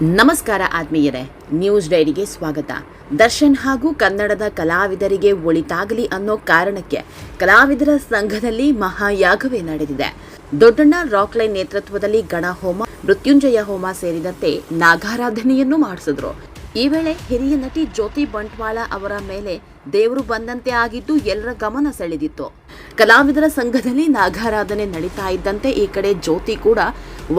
ನಮಸ್ಕಾರ ಆತ್ಮೀಯರೇ, ನ್ಯೂಸ್ ಡೈರಿಗೆ ಸ್ವಾಗತ. ದರ್ಶನ್ ಹಾಗೂ ಕನ್ನಡದ ಕಲಾವಿದರಿಗೆ ಒಳಿತಾಗಲಿ ಅನ್ನೋ ಕಾರಣಕ್ಕೆ ಕಲಾವಿದರ ಸಂಘದಲ್ಲಿ ಮಹಾಯಾಗವೇ ನಡೆದಿದೆ. ದೊಡ್ಡಣ್ಣ ರಾಕ್ಲೈನ್ ನೇತೃತ್ವದಲ್ಲಿ ಗಣಹೋಮ ಮೃತ್ಯುಂಜಯ ಹೋಮ ಸೇರಿದಂತೆ ನಾಗಾರಾಧನೆಯನ್ನು ಮಾಡಿಸಿದ್ರು. ಈ ವೇಳೆ ಹಿರಿಯ ನಟಿ ಜ್ಯೋತಿ ಬಂಟ್ವಾಳ ಅವರ ಮೇಲೆ ದೇವರು ಬಂದಂತೆ ಆಗಿದ್ದು ಎಲ್ಲರ ಗಮನ ಸೆಳೆದಿತ್ತು. ಕಲಾವಿದರ ಸಂಘದಲ್ಲಿ ನಾಗಾರಾಧನೆ ನಡೀತಾ ಇದ್ದಂತೆ ಈ ಕಡೆ ಜ್ಯೋತಿ ಕೂಡ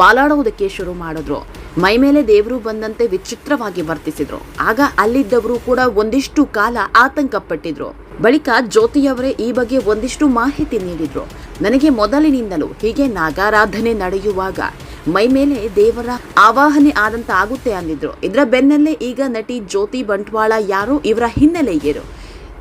ವಾಲಾಡೋದಕ್ಕೆ ಶುರು ಮಾಡಿದ್ರು. ಮೈ ಮೇಲೆ ದೇವರು ಬಂದಂತೆ ವಿಚಿತ್ರವಾಗಿ ವರ್ತಿಸಿದ್ರು. ಆಗ ಅಲ್ಲಿದ್ದವರು ಕೂಡ ಒಂದಿಷ್ಟು ಕಾಲ ಆತಂಕ ಪಟ್ಟಿದ್ರು ಬಳಿಕ ಜ್ಯೋತಿಯವರೇ ಈ ಬಗ್ಗೆ ಒಂದಿಷ್ಟು ಮಾಹಿತಿ ನೀಡಿದ್ರು. ನನಗೆ ಮೊದಲಿನಿಂದಲೂ ಹೀಗೆ ನಾಗಾರಾಧನೆ ನಡೆಯುವಾಗ ಮೈ ಮೇಲೆ ದೇವರ ಆವಾಹನೆ ಆದಂತ ಆಗುತ್ತೆ ಅಂದಿದ್ರು. ಇದರ ಬೆನ್ನಲ್ಲೇ ಈಗ ನಟಿ ಜ್ಯೋತಿ ಬಂಟ್ವಾಳ ಯಾರು ಇವರ ಹಿನ್ನೆಲೆ ಏನು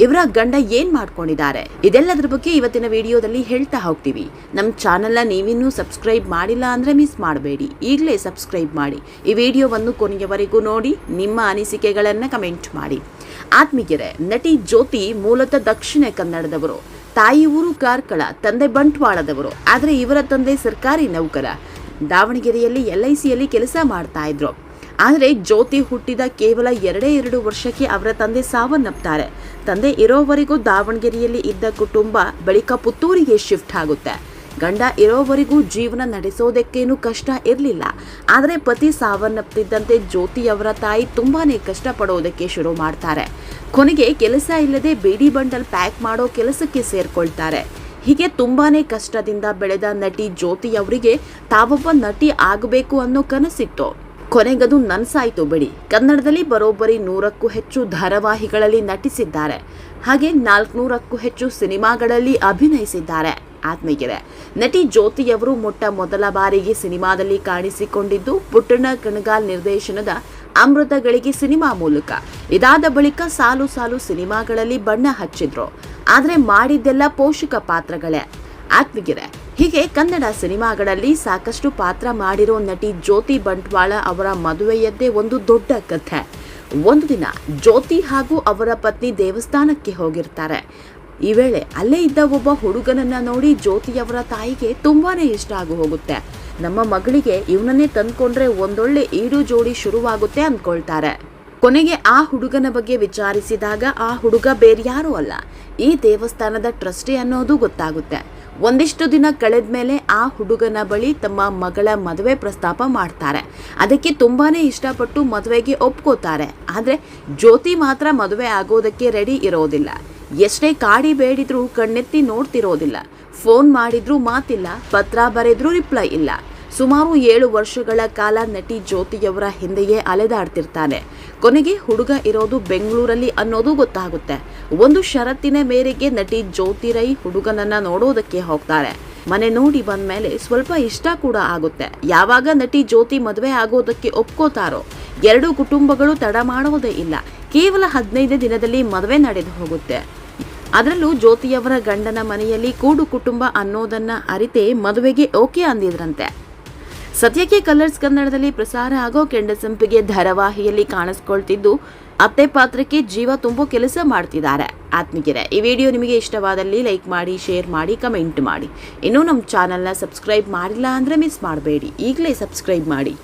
ಇವರ ಗಂಡ ಏನ್ ಮಾಡ್ಕೊಂಡಿದ್ದಾರೆ? ಇದೆಲ್ಲದ್ರ ಬಗ್ಗೆ ಇವತ್ತಿನ ವಿಡಿಯೋದಲ್ಲಿ ಹೇಳ್ತಾ ಹೋಗ್ತೀವಿ. ನಮ್ಮ ಚಾನೆಲ್ನ ನೀವಿನ್ನೂ ಸಬ್ಸ್ಕ್ರೈಬ್ ಮಾಡಿಲ್ಲ ಅಂದ್ರೆ ಮಿಸ್ ಮಾಡಬೇಡಿ. ಈಗಲೇ ಸಬ್ಸ್ಕ್ರೈಬ್ ಮಾಡಿ. ಈ ವಿಡಿಯೋವನ್ನು ಕೊನೆಯವರೆಗೂ ನೋಡಿ, ನಿಮ್ಮ ಅನಿಸಿಕೆಗಳನ್ನ ಕಮೆಂಟ್ ಮಾಡಿ. ಆತ್ಮೀಯರೇ, ನಟಿ ಜ್ಯೋತಿ ಮೂಲತಃ ದಕ್ಷಿಣ ಕನ್ನಡದವರು. ತಾಯಿ ಊರು ಕಾರ್ಕಳ, ತಂದೆ ಬಂಟ್ವಾಳದವರು. ಆದರೆ ಇವರ ತಂದೆ ಸರ್ಕಾರಿ ನೌಕರ. ದಾವಣಗೆರೆಯಲ್ಲಿ ಎಲ್ ಐ ಸಿಯಲ್ಲಿ ಕೆಲಸ ಮಾಡ್ತಾ ಇದ್ರು. ಆದರೆ ಜ್ಯೋತಿ ಹುಟ್ಟಿದ ಕೇವಲ ಎರಡೇ ಎರಡು ವರ್ಷಕ್ಕೆ ಅವರ ತಂದೆ ಸಾವನ್ನಪ್ತಾರೆ ತಂದೆ ಇರೋವರೆಗೂ ದಾವಣಗೆರೆಯಲ್ಲಿ ಇದ್ದ ಕುಟುಂಬ ಬಳಿಕ ಪುತ್ತೂರಿಗೆ ಶಿಫ್ಟ್ ಆಗುತ್ತೆ. ಗಂಡ ಇರೋವರೆಗೂ ಜೀವನ ನಡೆಸೋದಕ್ಕೇನು ಕಷ್ಟ ಇರಲಿಲ್ಲ. ಆದರೆ ಪತಿ ಜ್ಯೋತಿ ಅವರ ತಾಯಿ ತುಂಬಾನೇ ಕಷ್ಟಪಡೋದಕ್ಕೆ ಶುರು ಮಾಡ್ತಾರೆ. ಕೊನೆಗೆ ಕೆಲಸ ಇಲ್ಲದೆ ಬೇಡಿ ಬಂಡಲ್ ಪ್ಯಾಕ್ ಮಾಡೋ ಕೆಲಸಕ್ಕೆ ಸೇರ್ಕೊಳ್ತಾರೆ. ಹೀಗೆ ತುಂಬಾನೇ ಕಷ್ಟದಿಂದ ಬೆಳೆದ ನಟಿ ಜ್ಯೋತಿಯವರಿಗೆ ತಾವೊಬ್ಬ ನಟಿ ಆಗಬೇಕು ಅನ್ನೋ ಕನಸಿತ್ತು. ಕೊನೆಗದು ನನ್ಸಾಯಿತು ಬಿಡಿ. ಕನ್ನಡದಲ್ಲಿ ಬರೋಬ್ಬರಿ ನೂರಕ್ಕೂ ಹೆಚ್ಚು ಧಾರಾವಾಹಿಗಳಲ್ಲಿ ನಟಿಸಿದ್ದಾರೆ. ಹಾಗೆ ನಾಲ್ಕುನೂರಕ್ಕೂ ಹೆಚ್ಚು ಸಿನಿಮಾಗಳಲ್ಲಿ ಅಭಿನಯಿಸಿದ್ದಾರೆ. ಆತ್ಮೀಯರೇ, ನಟಿ ಜ್ಯೋತಿಯವರು ಮೊಟ್ಟ ಮೊದಲ ಬಾರಿಗೆ ಸಿನಿಮಾದಲ್ಲಿ ಕಾಣಿಸಿಕೊಂಡಿದ್ದು, ಪುಟ್ಟಣ್ಣ ಕಣಗಾಲ್ ನಿರ್ದೇಶನದ ಅಮೃತಗಳಿಗೆ ಸಿನಿಮಾ ಮೂಲಕ. ಇದಾದ ಬಳಿಕ ಸಾಲು ಸಾಲು ಸಿನಿಮಾಗಳಲ್ಲಿ ಬಣ್ಣ ಹಚ್ಚಿದ್ರು. ಆದರೆ ಮಾಡಿದ್ದೆಲ್ಲ ಪೋಷಕ ಪಾತ್ರಗಳೇ. ಆತ್ಮೀಯರೇ ಹೀಗೆ ಕನ್ನಡ ಸಿನಿಮಾಗಳಲ್ಲಿ ಸಾಕಷ್ಟು ಪಾತ್ರ ಮಾಡಿರೋ ನಟಿ ಜ್ಯೋತಿ ಬಂಟ್ವಾಳ ಅವರ ಮದುವೆಯದ್ದೇ ಒಂದು ದೊಡ್ಡ ಕಥೆ. ಒಂದು ದಿನ ಜ್ಯೋತಿ ಹಾಗೂ ಅವರ ಪತ್ನಿ ದೇವಸ್ಥಾನಕ್ಕೆ ಹೋಗಿರ್ತಾರೆ. ಈ ವೇಳೆ ಅಲ್ಲೇ ಇದ್ದ ಒಬ್ಬ ಹುಡುಗನನ್ನ ನೋಡಿ ಜ್ಯೋತಿಯವರ ತಾಯಿಗೆ ತುಂಬಾನೇ ಇಷ್ಟ ಆಗು ಹೋಗುತ್ತೆ. ನಮ್ಮ ಮಗಳಿಗೆ ಇವನನ್ನೇ ತಂದ್ಕೊಂಡ್ರೆ ಒಂದೊಳ್ಳೆ ಈಡು ಜೋಡಿ ಶುರುವಾಗುತ್ತೆ ಅಂದ್ಕೊಳ್ತಾರೆ ಕೊನೆಗೆ ಆ ಹುಡುಗನ ಬಗ್ಗೆ ವಿಚಾರಿಸಿದಾಗ ಆ ಹುಡುಗ ಬೇರ್ಯಾರೂ ಅಲ್ಲ. ಈ ದೇವಸ್ಥಾನದ ಟ್ರಸ್ಟಿ ಅನ್ನೋದು ಗೊತ್ತಾಗುತ್ತೆ. ಒಂದಿಷ್ಟು ದಿನ ಕಳೆದ ಮೇಲೆ ಆ ಹುಡುಗನ ಬಳಿ ತಮ್ಮ ಮಗಳ ಮದುವೆ ಪ್ರಸ್ತಾಪ ಮಾಡ್ತಾರೆ. ಅದಕ್ಕೆ ತುಂಬಾನೇ ಇಷ್ಟಪಟ್ಟು ಮದುವೆಗೆ ಒಪ್ಕೋತಾರೆ. ಆದರೆ ಜ್ಯೋತಿ ಮಾತ್ರ ಮದುವೆ ಆಗೋದಕ್ಕೆ ರೆಡಿ ಇರೋದಿಲ್ಲ. ಎಷ್ಟೇ ಕಾಡಿ ಬೇಡಿದ್ರೂ ಕಣ್ಣೆತ್ತಿ ನೋಡ್ತಿರೋದಿಲ್ಲ. ಫೋನ್ ಮಾಡಿದ್ರೂ ಮಾತಿಲ್ಲ, ಪತ್ರ ಬರೆದ್ರೂ ರಿಪ್ಲೈ ಇಲ್ಲ. ಸುಮಾರು ಏಳು ವರ್ಷಗಳ ಕಾಲ ನಟಿ ಜ್ಯೋತಿಯವರ ಹಿಂದೆಯೇ ಅಲೆದಾಡ್ತಿರ್ತಾನೆ. ಕೊನೆಗೆ ಹುಡುಗ ಇರೋದು ಬೆಂಗಳೂರಲ್ಲಿ ಅನ್ನೋದು ಗೊತ್ತಾಗುತ್ತೆ. ಒಂದು ಷರತ್ತಿನ ಮೇರೆಗೆ ನಟಿ ಜ್ಯೋತಿ ರೈ ಹುಡುಗನನ್ನ ನೋಡೋದಕ್ಕೆ ಹೋಗ್ತಾರೆ. ಮನೆ ನೋಡಿ ಬಂದ ಮೇಲೆ ಸ್ವಲ್ಪ ಇಷ್ಟ ಕೂಡ ಆಗುತ್ತೆ. ಯಾವಾಗ ನಟಿ ಜ್ಯೋತಿ ಮದುವೆ ಆಗೋದಕ್ಕೆ ಒಪ್ಕೋತಾರೋ, ಎರಡು ಕುಟುಂಬಗಳು ತಡ ಮಾಡೋದೇ ಇಲ್ಲ. ಕೇವಲ ಹದಿನೈದು ದಿನದಲ್ಲಿ ಮದುವೆ ನಡೆದು ಹೋಗುತ್ತೆ. ಅದರಲ್ಲೂ ಜ್ಯೋತಿಯವರ ಗಂಡನ ಮನೆಯಲ್ಲಿ ಕೂಡು ಕುಟುಂಬ ಅನ್ನೋದನ್ನ ಅರಿತೆ ಮದುವೆಗೆ ಓಕೆ ಅಂದಿದ್ರಂತೆ. ಸದ್ಯಕ್ಕೆ ಕಲರ್ಸ್ ಕನ್ನಡದಲ್ಲಿ ಪ್ರಸಾರ ಆಗೋ ಕೆಂಡಸಂಪಿಗೆ ಧಾರಾವಾಹಿಯಲ್ಲಿ ಕಾಣಿಸ್ಕೊಳ್ತಿದ್ದು ಅತ್ತೆ ಪಾತ್ರಕ್ಕೆ ಜೀವ ತುಂಬೋ ಕೆಲಸ ಮಾಡ್ತಿದ್ದಾರೆ. ಆತ್ಮೀಯರೇ, ಈ ವಿಡಿಯೋ ನಿಮಗೆ ಇಷ್ಟವಾದಲ್ಲಿ ಲೈಕ್ ಮಾಡಿ, ಶೇರ್ ಮಾಡಿ, ಕಮೆಂಟ್ ಮಾಡಿ. ಇನ್ನೂ ನಮ್ಮ ಚಾನಲ್ನ ಸಬ್ಸ್ಕ್ರೈಬ್ ಮಾಡಿಲ್ಲ ಅಂದರೆ ಮಿಸ್ ಮಾಡಬೇಡಿ. ಈಗಲೇ ಸಬ್ಸ್ಕ್ರೈಬ್ ಮಾಡಿ.